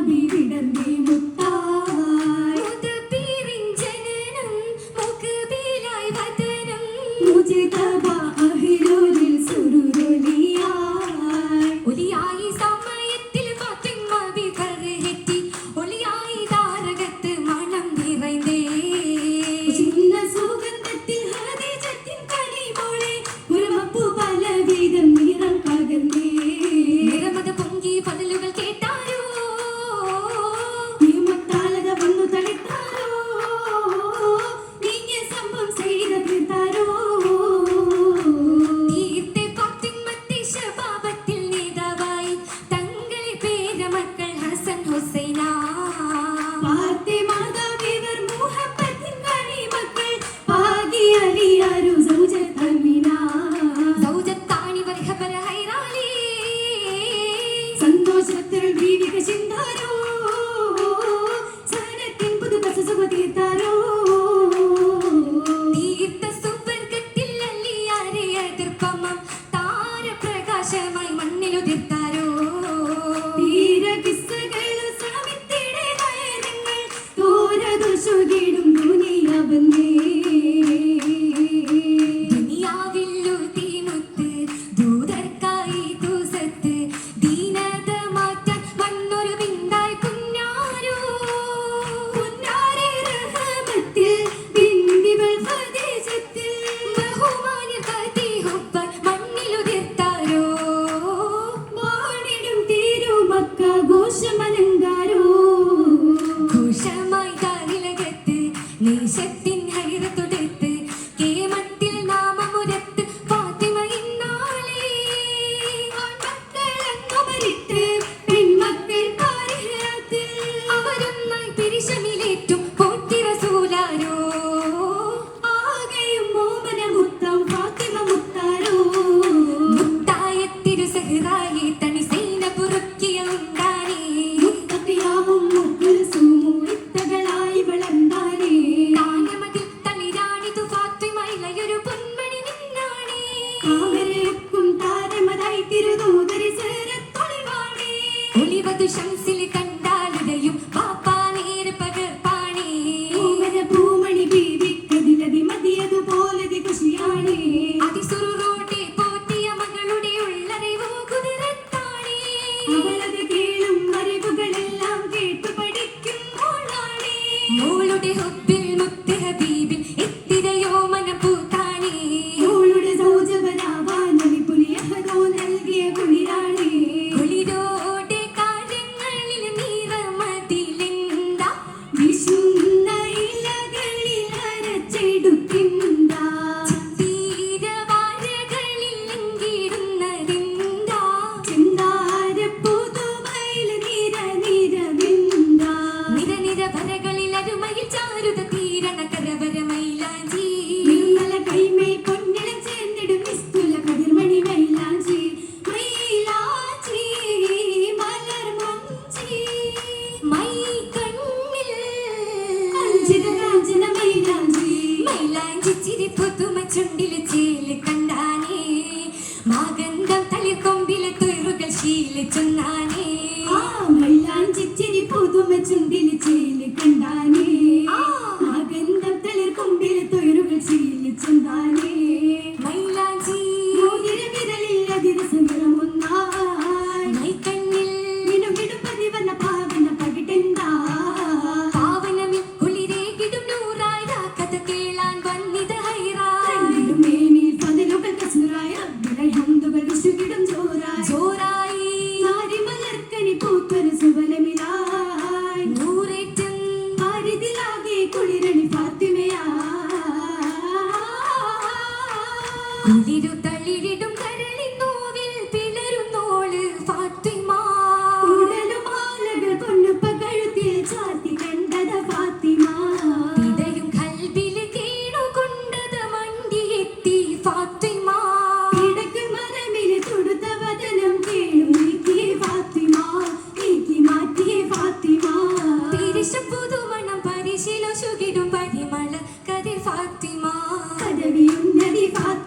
மதி விடந்தே കാമരയുക്കും താരമതായി തിരുതൂതരി ചേരത്തൊളിവാണേ ഒളിവതു ശംസിലി കണ്ണു enemy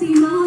Fatima.